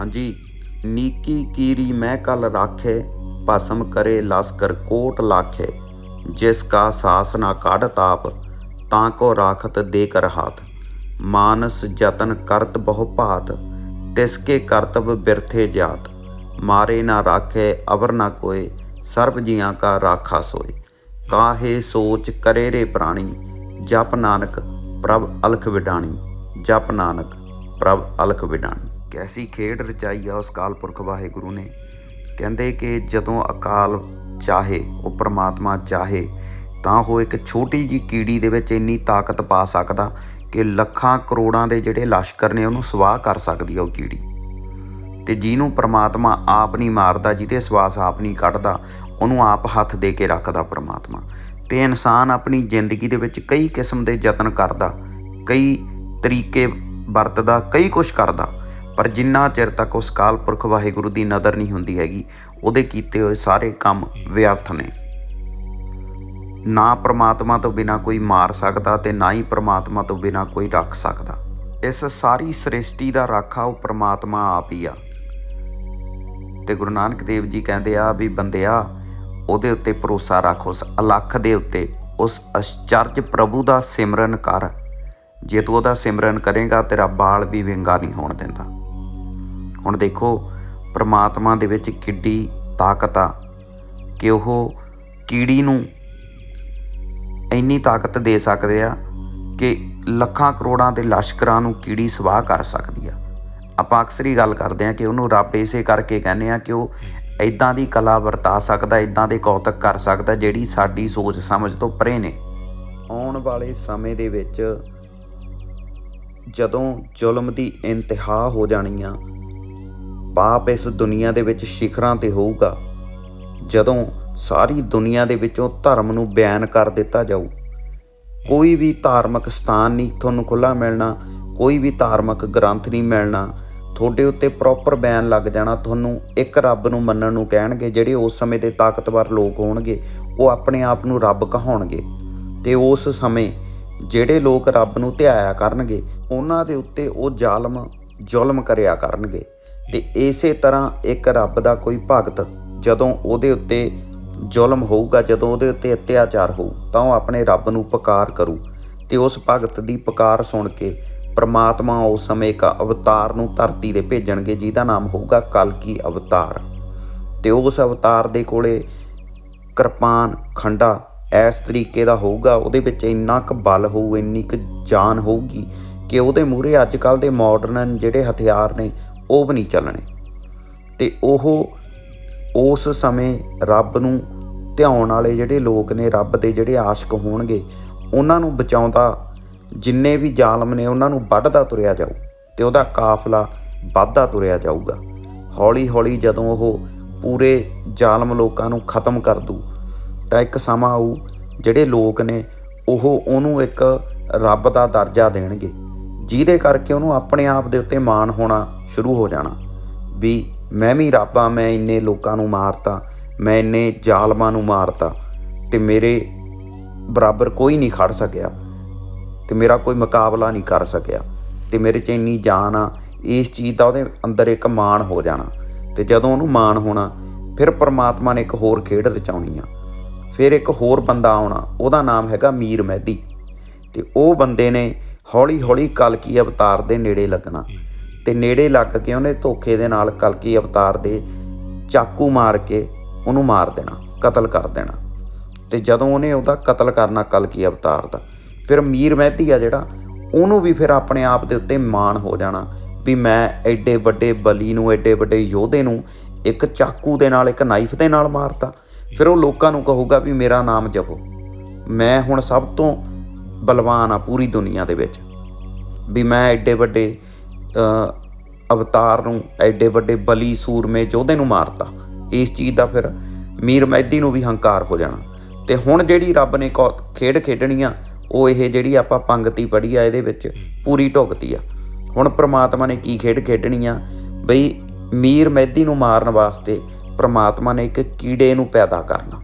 ਹਾਂਜੀ। ਨੀਕੀ ਕੀਰੀ ਮੈਂ ਕਲ ਰਾਖੇ, ਭਸਮ ਕਰੇ, ਲਸਕਰ ਕੋਟ ਲਾਖੇ। ਜਿਸ ਕਾ ਸਾਸ ਨਾ ਕਾਢ ਤਾਪ, ਤਾਂ ਕੋ ਰਾਖਤ ਦੇ ਕਰ ਹਾਥ। ਮਾਨਸ ਜਤਨ ਕਰਤ ਬਹੁ ਭਾਤ, ਤਿਸ ਕੇ ਕਰਤਬ ਬਿਰਥੇ ਜਾਤ। ਮਾਰੇ ਨਾ ਰਾਖੇ, ਅਵਰ ਨਾ ਕੋਏ, ਸਰਬ ਜੀਆਂ ਕਾ ਰਾਖਾ ਸੋਏ। ਕਾਹੇ ਸੋਚ ਕਰੇ ਰੇ ਪ੍ਰਾਣੀ, ਜਪ ਨਾਨਕ ਪ੍ਰਭ ਅਲਖ ਵਿਡਾਣੀ। ਜਪ ਨਾਨਕ ਪ੍ਰਭ ਅਲਖ ਵਿਡਾਣੀ। ਕੈਸੀ ਖੇਡ ਰਚਾਈ ਆ ਉਸ ਕਾਲ ਪੁਰਖ ਵਾਹਿਗੁਰੂ ਨੇ? ਕਹਿੰਦੇ ਕਿ ਜਦੋਂ ਅਕਾਲ ਚਾਹੇ, ਉਹ ਪ੍ਰਮਾਤਮਾ ਚਾਹੇ, ਤਾਂ ਉਹ ਇੱਕ ਛੋਟੀ ਜੀ ਕੀੜੀ ਦੇ ਵਿੱਚ ਇੰਨੀ ਤਾਕਤ ਪਾ ਸਕਦਾ ਕਿ ਲੱਖਾਂ ਕਰੋੜਾਂ ਦੇ ਜਿਹੜੇ ਲਸ਼ਕਰ ਨੇ ਉਹਨੂੰ ਸਵਾਹ ਕਰ ਸਕਦੀ ਆ ਉਹ ਕੀੜੀ। ਤੇ ਜਿਹਨੂੰ ਪ੍ਰਮਾਤਮਾ ਆਪ ਨਹੀਂ ਮਾਰਦਾ, ਜਿਹਦੇ ਸਵਾਸ ਆਪ ਨਹੀਂ ਕੱਢਦਾ, ਉਹਨੂੰ ਆਪ ਹੱਥ ਦੇ ਕੇ ਰੱਖਦਾ ਪ੍ਰਮਾਤਮਾ। ਤੇ ਇਨਸਾਨ ਆਪਣੀ ਜ਼ਿੰਦਗੀ ਦੇ ਵਿੱਚ ਕਈ ਕਿਸਮ ਦੇ ਯਤਨ ਕਰਦਾ, ਕਈ ਤਰੀਕੇ ਵਰਤਦਾ, ਕਈ ਕੁਝ ਕਰਦਾ। ਪਰ ਜਿੰਨਾ ਚਿਰ ਤੱਕ ਉਸ ਕਾਲ ਪੁਰਖ ਵਾਹਿਗੁਰੂ ਦੀ ਨਜ਼ਰ ਨਹੀਂ ਹੁੰਦੀ ਹੈਗੀ, ਉਹਦੇ ਕੀਤੇ ਹੋਏ ਸਾਰੇ ਕੰਮ ਵਿਅਰਥ ਨੇ। ਨਾ ਪ੍ਰਮਾਤਮਾ ਤੋਂ ਬਿਨਾ ਕੋਈ ਮਾਰ ਸਕਦਾ ਤੇ ਨਾ ਹੀ ਪ੍ਰਮਾਤਮਾ ਤੋਂ ਬਿਨਾ ਕੋਈ ਰੱਖ ਸਕਦਾ। ਇਸ ਸਾਰੀ ਸ੍ਰਿਸ਼ਟੀ ਦਾ ਰਾਖਾ ਉਹ ਪ੍ਰਮਾਤਮਾ ਆਪ ਹੀ ਆ। ਤੇ ਗੁਰੂ ਨਾਨਕ ਦੇਵ ਜੀ ਕਹਿੰਦੇ ਆ ਵੀ ਬੰਦਿਆ, ਉਹਦੇ ਉੱਤੇ ਭਰੋਸਾ ਰੱਖ, ਉਸ ਅਲੱਖ ਦੇ ਉੱਤੇ, ਉਸ ਅਚਰਜ ਪ੍ਰਭੂ ਦਾ ਸਿਮਰਨ ਕਰ। ਜੇ ਤੂੰ ਉਹਦਾ ਸਿਮਰਨ ਕਰੇਗਾ, ਤੇਰਾ ਬਾਲ ਵੀ ਵਿੰਗਾ ਨਹੀਂ ਹੋਣ ਦਿੰਦਾ। ਹੁਣ ਦੇਖੋ, ਪ੍ਰਮਾਤਮਾ ਦੇ ਵਿੱਚ ਕਿੱਡੀ ਤਾਕਤ ਆ ਕਿ ਉਹ ਕੀੜੀ ਨੂੰ ਇੰਨੀ ਤਾਕਤ ਦੇ ਸਕਦੇ ਆ ਕਿ ਲੱਖਾਂ ਕਰੋੜਾਂ ਦੇ ਲਸ਼ਕਰਾਂ ਨੂੰ ਕੀੜੀ ਸਵਾਹ ਕਰ ਸਕਦੀ ਆ। ਆਪਾਂ ਅਕਸਰ ਹੀ ਗੱਲ ਕਰਦੇ ਆ ਕਿ ਉਹਨੂੰ ਰੱਬ ਇਸੇ ਕਰਕੇ ਕਹਿੰਦੇ ਆ ਕਿ ਉਹ ਇਦਾਂ ਦੀ ਕਲਾ ਵਰਤਾ ਸਕਦਾ ਇਦਾਂ ਦੇ ਕੌਤਕ ਕਰ ਸਕਦਾ ਜਿਹੜੀ ਸਾਡੀ ਸੋਚ ਸਮਝ ਤੋਂ ਪਰੇ ਨੇ। ਆਉਣ ਵਾਲੇ ਸਮੇਂ ਦੇ ਵਿੱਚ ਜਦੋਂ ਜ਼ੁਲਮ ਦੀ ਇੰਤਹਾ ਹੋ ਜਾਣੀ ਆ ਪਾਪ ਇਸ ਦੁਨੀਆ ਦੇ ਵਿੱਚ ਸ਼ਿਖਰਾਂ ਤੇ ਹੋਊਗਾ। ਜਦੋਂ ਸਾਰੀ ਦੁਨੀਆ ਦੇ ਵਿੱਚੋਂ ਧਰਮ ਨੂੰ ਬਿਆਨ ਕਰ ਦਿੱਤਾ ਜਾਊ, ਕੋਈ ਵੀ ਧਾਰਮਿਕ ਸਥਾਨ ਨਹੀਂ ਤੁਹਾਨੂੰ ਖੁੱਲਾ ਮਿਲਣਾ, ਕੋਈ ਵੀ ਧਾਰਮਿਕ ਗ੍ਰੰਥ ਨਹੀਂ ਮਿਲਣਾ, ਤੁਹਾਡੇ ਉੱਤੇ ਪ੍ਰੋਪਰ ਬੈਨ ਲੱਗ ਜਾਣਾ, ਤੁਹਾਨੂੰ ਇੱਕ ਰੱਬ ਨੂੰ ਮੰਨਣ ਨੂੰ ਕਹਿਣਗੇ, ਜਿਹੜੇ ਉਸ ਸਮੇਂ ਦੇ ਤਾਕਤਵਰ ਲੋਕ ਹੋਣਗੇ, ਉਹ ਆਪਣੇ ਆਪ ਨੂੰ ਰੱਬ ਕਹਾਉਣਗੇ। ਤੇ ਉਸ ਸਮੇਂ ਜਿਹੜੇ ਲੋਕ ਰੱਬ ਨੂੰ ਧਿਆਇਆ ਕਰਨਗੇ, ਉਹਨਾਂ ਦੇ ਉੱਤੇ ਉਹ ਜ਼ਾਲਮ, ਜ਼ੁਲਮ ਕਰਿਆ ਕਰਨਗੇ। ਤੇ ਇਸੇ ਤਰ੍ਹਾਂ ਇੱਕ ਰੱਬ ਦਾ ਕੋਈ ਭਗਤ ਜਦੋਂ ਉਹਦੇ ਉੱਤੇ ਜ਼ੁਲਮ ਹੋਊਗਾ, ਜਦੋਂ ਉਹਦੇ ਉੱਤੇ ਅਤਿਆਚਾਰ ਹੋਊ, ਤਾਂ ਉਹ ਆਪਣੇ ਰੱਬ ਨੂੰ ਪੁਕਾਰ ਕਰੂ ਤੇ ਉਸ ਭਗਤ ਦੀ ਪੁਕਾਰ ਸੁਣ ਕੇ ਪ੍ਰਮਾਤਮਾ ਉਸ ਸਮੇਂ ਇੱਕ ਅਵਤਾਰ ਨੂੰ ਧਰਤੀ ਦੇ ਭੇਜਣਗੇ, ਜਿਹਦਾ ਨਾਮ ਹੋਊਗਾ ਕਲਕੀ ਅਵਤਾਰ। ਤੇ ਉਸ ਅਵਤਾਰ ਦੇ ਕੋਲੇ ਕਿਰਪਾਨ, ਖੰਡਾ ਇਸ ਤਰੀਕੇ ਦਾ ਹੋਊਗਾ, ਉਹਦੇ ਵਿੱਚ ਇੰਨਾ ਕੁ ਬਲ ਹੋਊ, ਇੰਨੀ ਕੁ ਜਾਨ ਹੋਊਗੀ ਕਿ ਉਹਦੇ ਮੂਹਰੇ ਅੱਜ ਕੱਲ ਦੇ ਮਾਡਰਨ ਜਿਹੜੇ ਹਥਿਆਰ ਨੇ ਉਹ ਵੀ ਨਹੀਂ ਚੱਲਣੇ। ਤੇ ਉਹ ਉਸ ਸਮੇਂ ਰੱਬ ਨੂੰ ਧਿਆਉਣ ਵਾਲੇ ਜਿਹੜੇ ਲੋਕ ਨੇ, ਰੱਬ ਦੇ ਜਿਹੜੇ ਆਸ਼ਿਕ ਹੋਣਗੇ, ਉਹਨਾਂ ਨੂੰ ਬਚਾਉਂਦਾ, ਜਿੰਨੇ ਵੀ ਜ਼ਾਲਮ ਨੇ, ਉਹਨਾਂ ਨੂੰ ਵੱਢਦਾ ਤੁਰਿਆ ਜਾਊ ਤੇ ਉਹਦਾ ਕਾਫਲਾ ਵੱਧਦਾ ਤੁਰਿਆ ਜਾਊਗਾ। ਹੌਲੀ ਹੌਲੀ ਜਦੋਂ ਉਹ ਪੂਰੇ ਜ਼ਾਲਮ ਲੋਕਾਂ ਨੂੰ ਖਤਮ ਕਰ ਦੂ, ਤਾਂ ਇੱਕ ਸਮਾਂ ਆਊ, ਜਿਹੜੇ ਲੋਕ ਨੇ, ਉਹ ਉਹਨੂੰ ਇੱਕ ਰੱਬ ਦਾ ਦਰਜਾ ਦੇਣਗੇ। ਜਿਹਦੇ ਕਰਕੇ ਉਹਨੂੰ ਆਪਣੇ ਆਪ ਦੇ ਉੱਤੇ ਮਾਣ ਹੋਣਾ ਸ਼ੁਰੂ ਹੋ ਜਾਣਾ। ਵੀ ਮੈਂ ਵੀ ਰੱਬ ਆ, ਮੈਂ ਇੰਨੇ ਲੋਕਾਂ ਨੂੰ ਮਾਰਤਾ, ਮੈਂ ਇੰਨੇ ਜ਼ਾਲਮਾਂ ਨੂੰ ਮਾਰਤਾ ਤੇ ਮੇਰੇ ਬਰਾਬਰ ਕੋਈ ਨਹੀਂ ਖੜ ਸਕਿਆ ਤੇ ਮੇਰਾ ਕੋਈ ਮੁਕਾਬਲਾ ਨਹੀਂ ਕਰ ਸਕਿਆ ਤੇ ਮੇਰੇ 'ਚ ਇੰਨੀ ਜਾਨ ਆ, ਇਸ ਚੀਜ਼ ਦਾ ਉਹਦੇ ਅੰਦਰ ਇੱਕ ਮਾਣ ਹੋ ਜਾਣਾ ਤੇ ਜਦੋਂ ਉਹਨੂੰ ਮਾਣ ਹੋਣਾ, ਫਿਰ ਪਰਮਾਤਮਾ ਨੇ ਇੱਕ ਹੋਰ ਖੇਡ ਰਚਾਉਣੀ ਆ। ਫਿਰ ਇੱਕ ਹੋਰ ਬੰਦਾ ਆਉਣਾ, ਉਹਦਾ ਨਾਮ ਹੈਗਾ ਮੀਰ ਮਹਿਦੀ ਤੇ ਉਹ ਬੰਦੇ ਨੇ ਹੌਲੀ ਹੌਲੀ ਕਲਕੀ ਅਵਤਾਰ ਦੇ ਨੇੜੇ ਲੱਗਣਾ ਤੇ ਨੇੜੇ ਲੱਗ ਕੇ ਉਹਨੇ ਧੋਖੇ ਦੇ ਨਾਲ ਕਲਕੀ ਅਵਤਾਰ ਦੇ ਚਾਕੂ ਮਾਰ ਕੇ ਉਹਨੂੰ ਮਾਰ ਦੇਣਾ ਕਤਲ ਕਰ ਦੇਣਾ। ਤੇ ਜਦੋਂ ਉਹਨੇ ਉਹਦਾ ਕਤਲ ਕਰਨਾ ਕਲਕੀ ਅਵਤਾਰ ਦਾ ਫਿਰ ਮੀਰ ਮਹਿਦੀ ਆ ਜਿਹੜਾ ਉਹਨੂੰ ਵੀ ਫਿਰ ਆਪਣੇ ਆਪ ਦੇ ਉੱਤੇ ਮਾਣ ਹੋ ਜਾਣਾ ਵੀ ਮੈਂ ਐਡੇ ਵੱਡੇ ਬਲੀ ਨੂੰ ਐਡੇ ਵੱਡੇ ਯੋਧੇ ਨੂੰ ਇੱਕ ਚਾਕੂ ਦੇ ਨਾਲ ਇੱਕ ਨਾਈਫ ਦੇ ਨਾਲ ਮਾਰਤਾ। ਫਿਰ ਉਹ ਲੋਕਾਂ ਨੂੰ ਕਹੂਗਾ ਵੀ ਮੇਰਾ ਨਾਮ ਜਪੋ। ਮੈਂ ਹੁਣ ਸਭ ਤੋਂ ਬਲਵਾਨ ਆ ਪੂਰੀ ਦੁਨੀਆ ਦੇ ਵਿੱਚ। ਵੀ ਮੈਂ ਐਡੇ ਵੱਡੇ ਅਵਤਾਰ ਨੂੰ, ਐਡੇ ਵੱਡੇ ਬਲੀ ਸੂਰਮੇ ਯੋਧੇ ਨੂੰ ਮਾਰਤਾ। ਇਸ ਚੀਜ਼ ਦਾ ਫਿਰ ਮੀਰ ਮਹਿਦੀ ਨੂੰ ਵੀ ਹੰਕਾਰ ਹੋ ਜਾਣਾ। ਤੇ ਹੁਣ ਜਿਹੜੀ ਰੱਬ ਨੇ ਕੌ- ਖੇਡ ਖੇਡਣੀ ਆ ਉਹ ਇਹ ਜਿਹੜੀ ਆਪਾਂ ਪੰਗਤੀ ਪੜ੍ਹੀ ਆ ਇਹਦੇ ਵਿੱਚ ਪੂਰੀ ਢੁਕਤੀ ਆ। ਹੁਣ ਪ੍ਰਮਾਤਮਾ ਨੇ ਕੀ ਖੇਡ ਖੇਡਣੀ ਆ ਬਈ ਮੀਰ ਮਹਿਦੀ ਨੂੰ ਮਾਰਨ ਵਾਸਤੇ ਪ੍ਰਮਾਤਮਾ ਨੇ ਇੱਕ ਕੀੜੇ ਨੂੰ ਪੈਦਾ ਕਰਨਾ।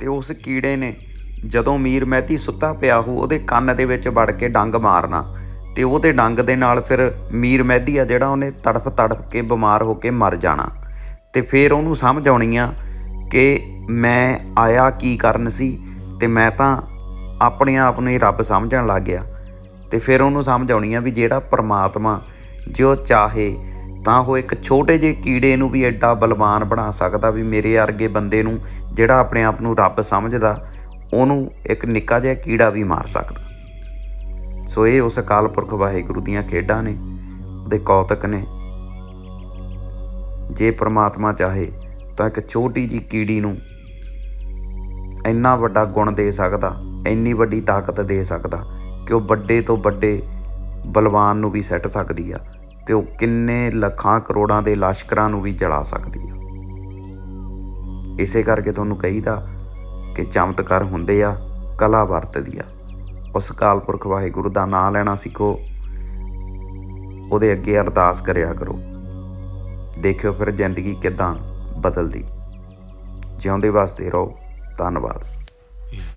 ਤੇ ਉਸ ਕੀੜੇ ਨੇ ਜਦੋਂ ਮੀਰ ਮਹਿਦੀ ਸੁੱਤਾ ਪਿਆ ਹੋ ਉਹਦੇ ਕੰਨ ਦੇ ਵਿੱਚ ਵੜ ਕੇ ਡੰਗ ਮਾਰਨਾ ਤੇ ਉਹਦੇ ਡੰਗ ਦੇ ਨਾਲ ਫਿਰ ਮੀਰ ਮਹਿਦੀ ਆ ਜਿਹੜਾ ਉਹਨੇ ਤੜਫ ਤੜਫ ਕੇ ਬਿਮਾਰ ਹੋ ਕੇ ਮਰ ਜਾਣਾ। ਤੇ ਫਿਰ ਉਹਨੂੰ ਸਮਝ ਆਉਣੀ ਆ ਕਿ ਮੈਂ ਆਇਆ ਕੀ ਕਰਨ ਸੀ ਤੇ ਮੈਂ ਤਾਂ ਆਪਣੇ ਆਪ ਨੂੰ ਹੀ ਰੱਬ ਸਮਝਣ ਲੱਗ ਗਿਆ। ਤੇ ਫਿਰ ਉਹਨੂੰ ਸਮਝ ਆਉਣੀ ਆ ਵੀ ਜਿਹੜਾ ਪ੍ਰਮਾਤਮਾ ਜੋ ਚਾਹੇ ਤਾਂ ਉਹ ਇੱਕ ਛੋਟੇ ਜਿਹੇ ਕੀੜੇ ਨੂੰ ਵੀ ਐਡਾ ਬਲਵਾਨ ਬਣਾ ਸਕਦਾ ਵੀ ਮੇਰੇ ਵਰਗੇ ਬੰਦੇ ਨੂੰ ਜਿਹੜਾ ਆਪਣੇ ਆਪ ਨੂੰ ਰੱਬ ਸਮਝਦਾ ਉਹਨੂੰ ਇੱਕ ਨਿੱਕਾ ਜਿਹਾ ਕੀੜਾ ਵੀ ਮਾਰ ਸਕਦਾ। ਸੋ ਇਹ ਉਸ ਅਕਾਲ ਪੁਰਖ ਵਾਹਿਗੁਰੂ ਦੀਆਂ ਖੇਡਾਂ ਨੇ, ਉਹਦੇ ਕੌਤਕ ਨੇ। ਜੇ ਪ੍ਰਮਾਤਮਾ ਚਾਹੇ ਤਾਂ ਇੱਕ ਛੋਟੀ ਜੀ ਕੀੜੀ ਨੂੰ ਇੰਨਾ ਵੱਡਾ ਗੁਣ ਦੇ ਸਕਦਾ, ਇੰਨੀ ਵੱਡੀ ਤਾਕਤ ਦੇ ਸਕਦਾ ਕਿ ਉਹ ਵੱਡੇ ਤੋਂ ਵੱਡੇ ਬਲਵਾਨ ਨੂੰ ਵੀ ਸੱਟ ਸਕਦੀ ਆ ਤੇ ਉਹ ਕਿੰਨੇ ਲੱਖਾਂ ਕਰੋੜਾਂ ਦੇ ਲਸ਼ਕਰਾਂ ਨੂੰ ਵੀ ਜਲਾ ਸਕਦੀ ਆ। ਇਸੇ ਕਰਕੇ ਤੁਹਾਨੂੰ ਕਹੀਦਾ ਕਿ ਚਮਤਕਾਰ ਹੁੰਦੇ ਆ, ਕਲਾ ਵਰਤਦੀ ਆ। ਉਸ ਕਾਲ ਪੁਰਖ ਵਾਹਿਗੁਰੂ ਦਾ ਨਾਮ ਲੈਣਾ ਸਿੱਖੋ। ਉਹਦੇ ਅੱਗੇ ਅਰਦਾਸ ਕਰਿਆ ਕਰੋ। ਦੇਖਿਓ ਫਿਰ ਜ਼ਿੰਦਗੀ ਕਿਦਾਂ ਬਦਲਦੀ। ਜਿਉਂਦੇ ਵਾਸਤੇ ਰਹੋ। ਧੰਨਵਾਦ।